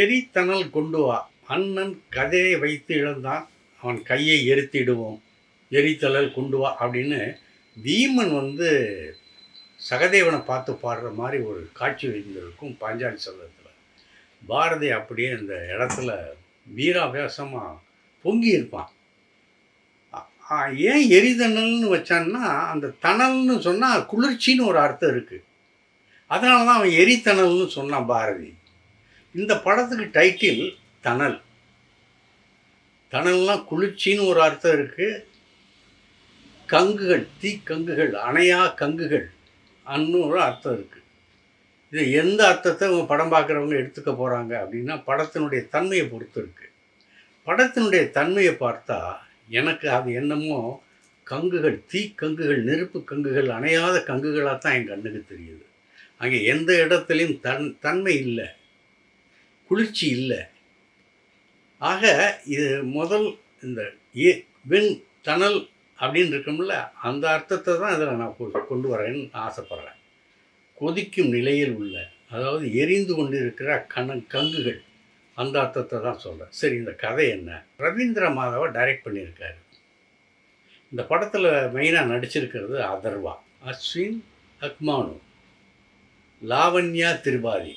எரித்தனல் கொண்டு வா. அண்ணன் கதையை வைத்து இழந்தான் அவன் கையை எரித்திடுவோம். எரித்தனல் கொண்டு வா அப்படின்னு பீமன் வந்து சகதேவனை பார்த்து பாடுற மாதிரி ஒரு காட்சி வைத்திருக்கும் பாஞ்சாலி சபதத்தில் பாரதி அப்படியே அந்த இடத்துல வீராவேசமாக பொங்கி இருப்பான். ஏன் எரிதணல்னு வச்சான்னா அந்த தணல்னு சொன்னால் குளிர்ச்சின்னு ஒரு அர்த்தம் இருக்குது அதனால தான் அவன் எரித்தணல்னு சொன்னான் பாரதி. இந்த படத்துக்கு டைட்டில் தணல். தணல்னால் குளிர்ச்சின்னு ஒரு அர்த்தம் இருக்குது கங்குகள் தீ கங்குகள் அணையா கங்குகள் அன்னு ஒரு அர்த்தம் இருக்குது இது எந்த அர்த்தத்தை இவங்க படம் பார்க்குறவங்க எடுத்துக்க போகிறாங்க அப்படின்னா படத்தினுடைய தன்மையை பொறுத்து இருக்குது படத்தினுடைய தன்மையை பார்த்தா எனக்கு அது என்னமோ கங்குகள் தீ கங்குகள் நெருப்பு கங்குகள் அணையாத கங்குகளாக தான் என் கண்ணுக்கு தெரியுது. அங்கே எந்த இடத்துலையும் தன் தன்மை இல்லை. குளிர்ச்சி இல்லை. ஆக இது முதல் இந்த ஏ வெண் தணல் அப்படின்னு இருக்கும்ல அந்த அர்த்தத்தை தான் இதில் நான் கொண்டு வரேன்னு ஆசைப்பட்றேன். கொதிக்கும் நிலையில் உள்ள அதாவது எரிந்து கொண்டிருக்கிற கண கங்குகள் அந்த அர்த்தத்தை தான் சொல்கிறேன் சரி இந்த கதை என்ன? ரவீந்திர மாதவா டைரக்ட் பண்ணியிருக்காரு. இந்த படத்தில் மெயினாக நடிச்சிருக்கிறது அதர்வா அஸ்வின் அக்மானு லாவண்யா திரிபாதி.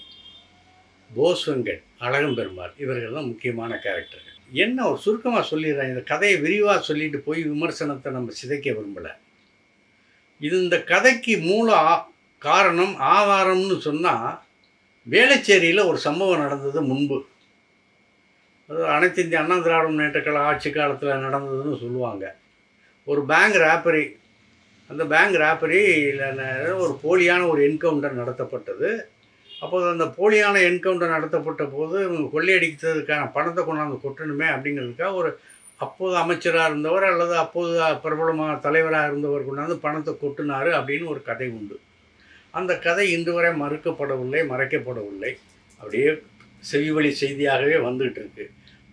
போஸ் வெங்கட் அழகம் பெருமாள் இவர்கள் தான் முக்கியமான கேரக்டர்கள் என்ன ஒரு சுருக்கமாக சொல்லிடுறேன் இந்த கதையை விரிவாக சொல்லிட்டு போய் விமர்சனத்தை நம்ம சிதைக்க விரும்பலை. இது இந்த கதைக்கு மூல காரணம் ஆதாரம்னு சொன்னால் வேளச்சேரியில் ஒரு சம்பவம் நடந்தது முன்பு. அது அனைத்து இந்திய அண்ணா திராவிட முன்னேற்ற கழக ஆட்சி காலத்தில் நடந்ததுன்னு சொல்லுவாங்க. ஒரு பேங்க் ராப்பரி அந்த பேங்க் ராப்பரியில் ஒரு போலியான ஒரு என்கவுண்டர் நடத்தப்பட்டது. அப்போது அந்த போலியான என்கவுண்டர் நடத்தப்பட்ட போது இவங்க கொள்ளையடித்ததுக்கான பணத்தை கொண்டாந்து கொட்டணுமே அப்படிங்கிறதுக்காக ஒரு அப்போது அமைச்சராக இருந்தவர் அல்லது அப்போது பிரபலமாக தலைவராக இருந்தவர் கொண்டாந்து பணத்தை கொட்டினார் அப்படின்னு ஒரு கதை உண்டு. அந்த கதை இன்று வரை மறுக்கப்படவில்லை மறைக்கப்படவில்லை. அப்படியே செவிவழி செய்தியாகவே வந்துகிட்டு இருக்கு.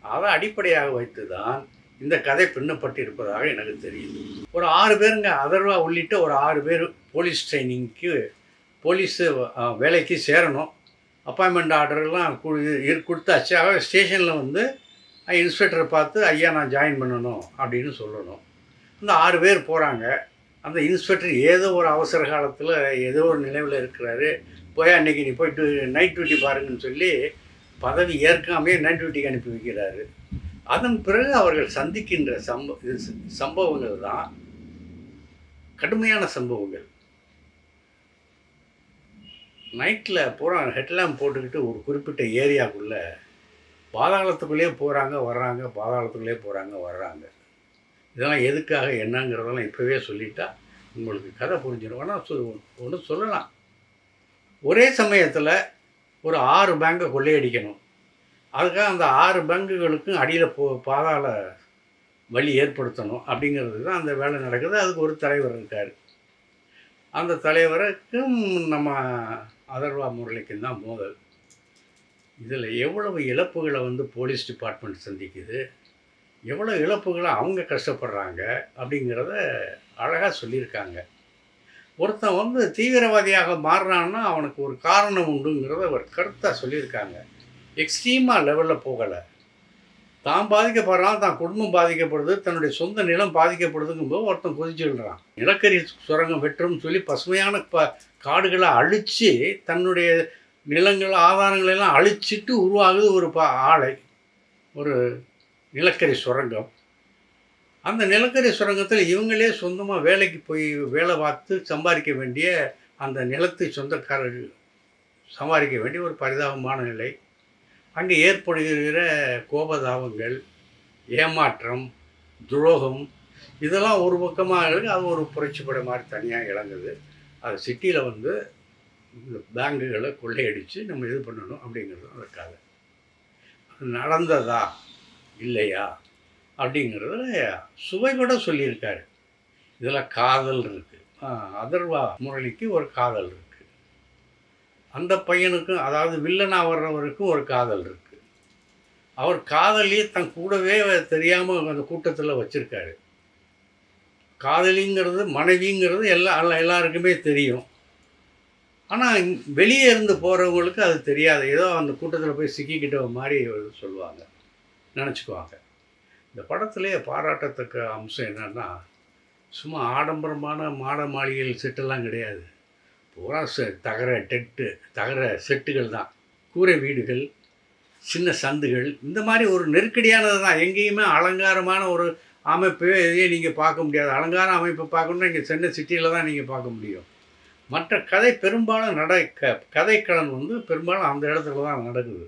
அதை அடிப்படையாக வைத்து தான் இந்த கதை பின்னப்பட்டிருப்பதாக எனக்கு தெரியுது. ஒரு ஆறு பேருங்க அதர்வா உள்ளிட்ட ஒரு ஆறு பேர் போலீஸ் ட்ரைனிங்க்கு போலீஸு வேலைக்கு சேரணும். அப்பாயின்மெண்ட் ஆர்டர்லாம் கொடுத்தாச்சு. ஆக ஸ்டேஷனில் வந்து இன்ஸ்பெக்டரை பார்த்து ஐயா நான் ஜாயின் பண்ணணும் அப்படின்னு சொல்லணும். இந்த ஆறு பேர் போகிறாங்க அந்த இன்ஸ்பெக்டர் ஏதோ ஒரு அவசர காலத்தில் ஏதோ ஒரு நிலைவில் இருக்கிறாரு. போய் அன்றைக்கி நீ போய்ட்டு நைட் டியூட்டி பாருங்கன்னு சொல்லி பதவி ஏற்காமையே நைட் டியூட்டிக்கு அனுப்பி வைக்கிறாரு. அதன் பிறகு அவர்கள் சந்திக்கின்ற சம்ப இது சம்பவங்கள் தான் கடுமையான சம்பவங்கள். நைட்டில் பூரா ஹெட்லேம்ப் போட்டுக்கிட்டு ஒரு குறிப்பிட்ட ஏரியாக்குள்ளே பாதாளத்துக்குள்ளேயே போகிறாங்க வர்றாங்க பாதாளத்துக்குள்ளேயே போகிறாங்க வர்றாங்க. இதெல்லாம் எதுக்காக என்னங்கிறதெல்லாம் இப்போவே சொல்லிட்டா உங்களுக்கு கதை புரிஞ்சிடும். ஆனால் சொ ஒன்று சொல்லலாம். ஒரே சமயத்தில் ஒரு ஆறு பேங்கை கொள்ளையடிக்கணும். அதுக்காக அந்த ஆறு பேங்குகளுக்கும் அடியில் போ பாதாள வழி ஏற்படுத்தணும் அப்படிங்கிறது தான் அந்த வேலை நடக்குது. அதுக்கு ஒரு தலைவர் இருக்கார். அந்த தலைவருக்கும் நம்ம அதர்வா முரளிக்கும் தான் மோதல். இதில் எவ்வளவு இழப்புகளை வந்து போலீஸ் டிபார்ட்மெண்ட் சந்திக்குது எவ்வளோ இழப்புகளை அவங்க கஷ்டப்படுறாங்க அப்படிங்கிறத அழகாக சொல்லியிருக்காங்க. ஒருத்தன் வந்து தீவிரவாதியாக மாறுறான்னா அவனுக்கு ஒரு காரணம் உண்டுங்கிறத ஒரு கருத்தாக சொல்லியிருக்காங்க. எக்ஸ்ட்ரீமாக லெவலில் போகலை. தான் பாதிக்கப்படுறான் தான் குடும்பம் பாதிக்கப்படுது தன்னுடைய சொந்த நிலம் பாதிக்கப்படுதுங்கும்போது ஒருத்தன் கொதிச்சுடுறான் நிலக்கரி சுரங்கம் வெட்டுறோம்னு சொல்லி பசுமையான ப காடுகளை அழித்து தன்னுடைய நிலங்கள் ஆதாரங்களெல்லாம் அழிச்சிட்டு உருவாகுது ஒரு ப ஆலை ஒரு நிலக்கரி சுரங்கம். அந்த நிலக்கரி சுரங்கத்தில் இவங்களே சொந்தமாக வேலைக்கு போய் வேலை பார்த்து சம்பாதிக்க வேண்டிய அந்த நிலத்தை சொந்தக்காரர்கள் சம்பாதிக்க வேண்டிய ஒரு பரிதாபமான நிலை. அங்கே ஏற்படுகிற கோபதாபங்கள் ஏமாற்றம் துரோகம் இதெல்லாம் ஒரு பக்கமாக இருக்குது அது ஒரு புரட்சிப்பட மாதிரி தனியாக இழங்குது அது சிட்டியில் வந்து இந்த பேங்குகளை கொள்ளையடித்து நம்ம இது பண்ணணும் அப்படிங்கிறது நடக்காது நடந்ததா இல்லையா அப்படிங்கிறதுல சுவை கூட சொல்லியிருக்காரு. இதில் காதல் இருக்குது அதர்வா முரளிக்கு ஒரு காதல் இருக்குது அந்த பையனுக்கும் அதாவது வில்லனாக வர்றவருக்கும் ஒரு காதல் இருக்குது அவர் காதலி தன் கூடவே தெரியாமல் அந்த கூட்டத்தில் வச்சுருக்காரு. காதலிங்கிறது மனைவிங்கிறது எல்லா எல்லா- எல்லாருக்குமே தெரியும். ஆனால் வெளியே இருந்து போகிறவங்களுக்கு அது தெரியாது. ஏதோ அந்த கூட்டத்தில் போய் சிக்கிக்கிட்ட மாதிரி சொல்லுவாங்க. நினச்சிக்குவாங்க. இந்த படத்துலேயே பாராட்டத்தக்க அம்சம் என்னென்னா சும்மா ஆடம்பரமான மாட மாளிகைகள் செட்டெல்லாம் கிடையாது. பூரா செ தகர டெட்டு தகர செட்டுகள் தான். கூரை வீடுகள் சின்ன சந்துகள் இந்த மாதிரி ஒரு நெருக்கடியானது தான். எங்கேயுமே அலங்காரமான ஒரு அமைப்பே எதையும் நீங்கள் பார்க்க முடியாது. அலங்கார அமைப்பை பார்க்கணுன்னா இங்கே சென்னை சிட்டியில் தான் நீங்கள் பார்க்க முடியும். மற்ற கதை பெரும்பாலும் நட க கதைக்கடன் வந்து பெரும்பாலும் அந்த இடத்துல தான் நடக்குது.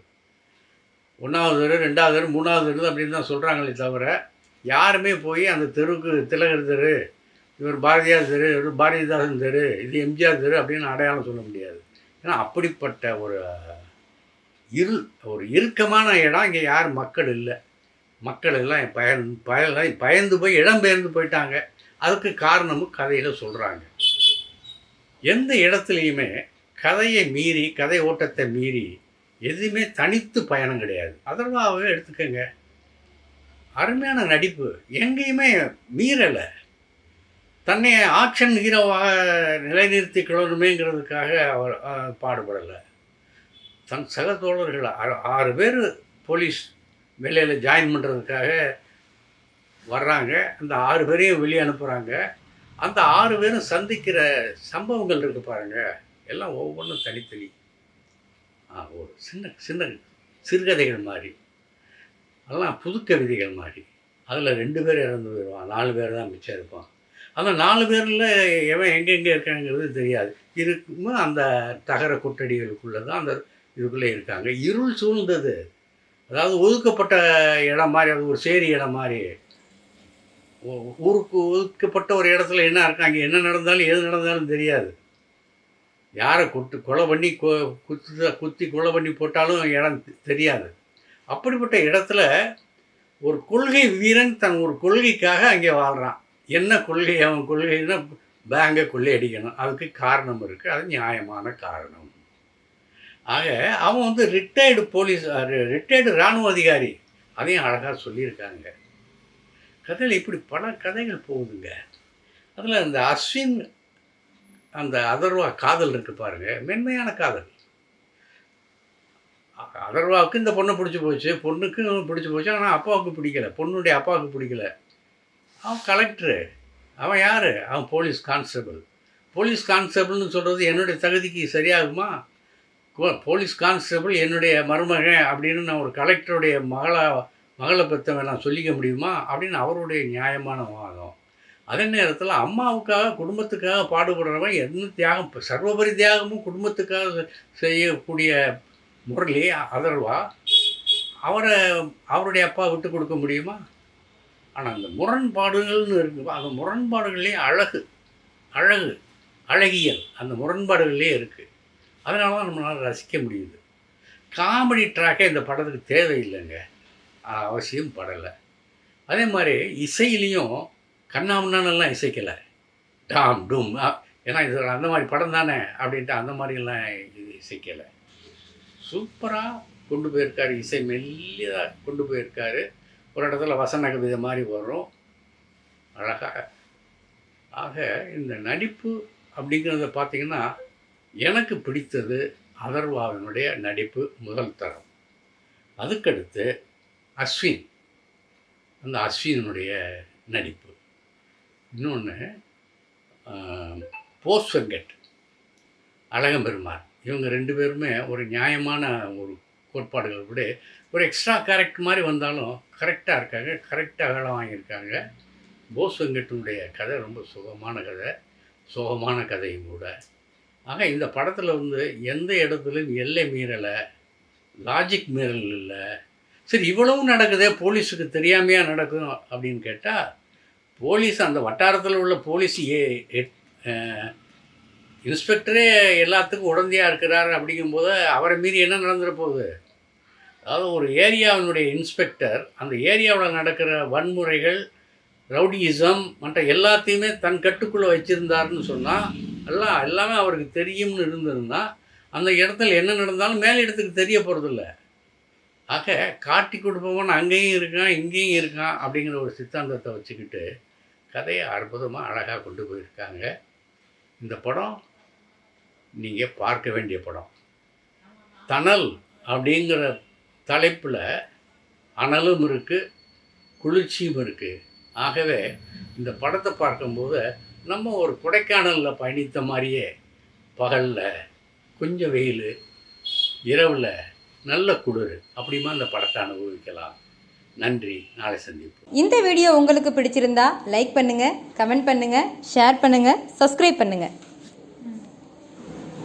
ஒன்றாவது தெரு ரெண்டாவது தெரு மூணாவது தெரு அப்படின்னு தான் சொல்கிறாங்களே தவிர யாருமே போய் அந்த தெருவுக்கு திலகர் தெரு இவர் பாரதியார் தெரு இவர் பாரதிதாசன் தெரு இது எம்ஜிஆர் தெரு அப்படின்னு அடையாளம் சொல்ல முடியாது. ஏன்னா அப்படிப்பட்ட ஒரு இருள் ஒரு இறுக்கமான இடம் இங்கே யார் மக்கள் இல்லை. மக்கள் எல்லாம் பயன் பயன் பயந்து போய் இடம்பெயர்ந்து போயிட்டாங்க. அதுக்கு காரணமும் கதையில் சொல்கிறாங்க எந்த இடத்துலையுமே கதையை மீறி கதை ஓட்டத்தை மீறி எதுவுமே தனித்து பயணம் கிடையாது. அதர்வாவே எடுத்துக்கோங்க. அருமையான நடிப்பு. எங்கேயுமே மீறலை. தன்னை ஆக்ஷன் ஹீரோவாக நிலைநிறுத்தி கொள்ளணுமேங்கிறதுக்காக அவர் பாடுபடலை. தன் சக தோழர்கள் ஆறு- ஆறு பேர் போலீஸ் வேலையில் ஜாயின் பண்ணுறதுக்காக வர்றாங்க. அந்த ஆறு பேரையும் வெளியே அனுப்புகிறாங்க அந்த ஆறு பேரும் சந்திக்கிற சம்பவங்கள் இருக்கு பாருங்கள் எல்லாம் ஒவ்வொன்றும் தனித்தனி. ஆ, ஒரு சின்ன சின்ன சிறுகதைகள் மாதிரி. அதெல்லாம் புது கவிதைகள் மாதிரி. அதில் ரெண்டு பேர் இறந்து போயிடுவான் நாலு பேர் தான் மிச்சம் இருப்பான் அந்த நாலு பேரில் எவன் எங்கெங்கே இருக்காங்கிறது தெரியாது. இருக்கும் அந்த தகர கொட்டடிகளுக்குள்ளே தான் அந்த இதுக்குள்ளே இருக்காங்க. இருள் சூழ்ந்தது. அதாவது ஒதுக்கப்பட்ட இடம் மாதிரி அது ஒரு சேரி இடம் மாதிரி. ஊருக்கு ஒதுக்கப்பட்ட ஒரு இடத்துல என்ன இருக்காங்க என்ன நடந்தாலும் எது நடந்தாலும் தெரியாது. யாரை குட்டு கொலை பண்ணி கொ குத்து குத்தி கொலை பண்ணி போட்டாலும் இடம் தெரியாது. அப்படிப்பட்ட இடத்துல ஒரு கொள்கை வீரன் தன் ஒரு கொள்கைக்காக அங்கே வாழ்கிறான் என்ன கொள்கை அவன் கொள்கைன்னா பேங்கை கொள்ளையடிக்கணும் அதுக்கு காரணம் இருக்குது அது நியாயமான காரணம். ஆக அவன் வந்து ரிட்டையர்டு போலீஸ் ரிட்டையர்டு இராணுவ அதிகாரி. அதையும் அழகாக சொல்லியிருக்காங்க. கதையில் இப்படி பல கதைகள் போகுதுங்க. அதில் இந்த அஸ்வின் அந்த அதர்வா காதல் இருக்கு பாருங்க. மென்மையான காதல். அ- அதர்வாவுக்கு இந்த பொண்ணை பிடிச்சி போச்சு பொண்ணுக்கும் பிடிச்சி போச்சு. ஆனால் அப்பாவுக்கு பிடிக்கல. பொண்ணுடைய அப்பாவுக்கு பிடிக்கல. அவன் கலெக்டரு அவன் யார்? அவன் போலீஸ் கான்ஸ்டபிள் போலீஸ் கான்ஸ்டபிள்னு சொல்கிறது என்னுடைய தகுதிக்கு சரியாகுமா? போலீஸ் கான்ஸ்டபிள் என்னுடைய மருமகன் அப்படின்னு நான் ஒரு கலெக்டருடைய மகளா மகளை பெற்றவன் நான் சொல்லிக்க முடியுமா? அப்படின்னு அவருடைய நியாயமான வாதம். அதே நேரத்தில் அம்மாவுக்காக குடும்பத்துக்காக பாடுபடுறவன் என்ன தியாகம் சர்வபரி தியாகமும் குடும்பத்துக்காக செய்யக்கூடிய முரளி அதர்வா அவரை அவருடைய அப்பா விட்டு கொடுக்க முடியுமா? ஆனால் அந்த முரண்பாடுகள்னு இருக்கு. அந்த முரண்பாடுகளே அழகு. அழகு அழகியல் அந்த முரண்பாடுகள்லேயே இருக்குது அதனால தான் நம்மளால் ரசிக்க முடியுது. காமெடி ட்ராக்கே இந்த படத்துக்கு தேவையில்லைங்க. அவசியம் படலை. அதே மாதிரி இசையிலையும் கண்ணாமுன்னானெல்லாம் இசைக்கலை. டாம் டூம் ஏன்னா இது அந்த மாதிரி படம் தானே அப்படின்ட்டு அந்த மாதிரிலாம் இது இசைக்கலை. சூப்பராக கொண்டு போயிருக்காரு. இசை மெல்லியதாக கொண்டு போயிருக்காரு. ஒரு இடத்துல வசன கவிதை மாதிரி வரும். அழகாக ஆக இந்த நடிப்பு அப்படிங்கிறத பார்த்தீங்கன்னா எனக்கு பிடித்தது அதர்வாவினுடைய நடிப்பு முதல் தரம். அதுக்கடுத்து அஸ்வின். அந்த அஸ்வினுடைய நடிப்பு. இன்னொன்று போஸ் வெங்கட் அழகம்பெருமாள் இவங்க ரெண்டு பேருமே ஒரு நியாயமான ஒரு கோட்பாடுகள் விட ஒரு எக்ஸ்ட்ரா கேரக்டர் மாதிரி வந்தாலும் கரெக்டாக இருக்காங்க கரெக்டாக வேலை வாங்கியிருக்காங்க. போஸ் வெங்கட்டினுடைய கதை ரொம்ப சுகமான கதை சுகமான கதையும் கூட. ஆக இந்த படத்தில் வந்து எந்த இடத்துலையும் எல்லை மீறலை லாஜிக் மீறல் இல்லை. சரி இவ்வளவும் நடக்குதே போலீஸுக்கு தெரியாமையா நடக்கும் அப்படின்னு கேட்டால் போலீஸ் அந்த வட்டாரத்தில் உள்ள போலீஸ் ஏ எட்- இன்ஸ்பெக்டரே எல்லாத்துக்கும் உடந்தையாக இருக்கிறார் அப்படிங்கும்போது அவரை மீறி என்ன நடந்துட போகுது? அதாவது ஒரு ஏரியாவினுடைய இன்ஸ்பெக்டர் அந்த ஏரியாவில் நடக்கிற வன்முறைகள் ரவுடியிசம் மற்ற எல்லாத்தையுமே தன் கட்டுக்குள்ளே வச்சுருந்தாருன்னு சொன்னால் எல்லாம் எல்லாமே அவருக்கு தெரியும்னு இருந்திருந்தா அந்த இடத்துல என்ன நடந்தாலும் மேல் இடத்துக்கு தெரிய போகிறதில்ல ஆக காட்டி கொடுப்பவன் அங்கேயும் இருக்கான் இங்கேயும் இருக்கான் அப்படிங்கிற ஒரு சித்தாந்தத்தை வச்சுக்கிட்டு கதையை அற்புதமாக அழகாக கொண்டு போயிருக்காங்க. இந்த படம் நீங்கள் பார்க்க வேண்டிய படம். தணல் அப்படிங்கிற தலைப்பில் அனலும் இருக்குது குளிர்ச்சியும் இருக்குது ஆகவே இந்த படத்தை பார்க்கும்போது நம்ம ஒரு கொடைக்கானலில் பயணித்த மாதிரியே பகலில் கொஞ்சம் வெயில் இரவில் நல்ல குளிர் அப்படிமா இந்த படத்தை அனுபவிக்கலாம். நன்றி. நாளை சந்திப்போம். இந்த வீடியோ உங்களுக்கு பிடிச்சிருந்தா லைக் பண்ணுங்கள் கமெண்ட் பண்ணுங்கள் ஷேர் பண்ணுங்கள் சப்ஸ்கிரைப் பண்ணுங்கள்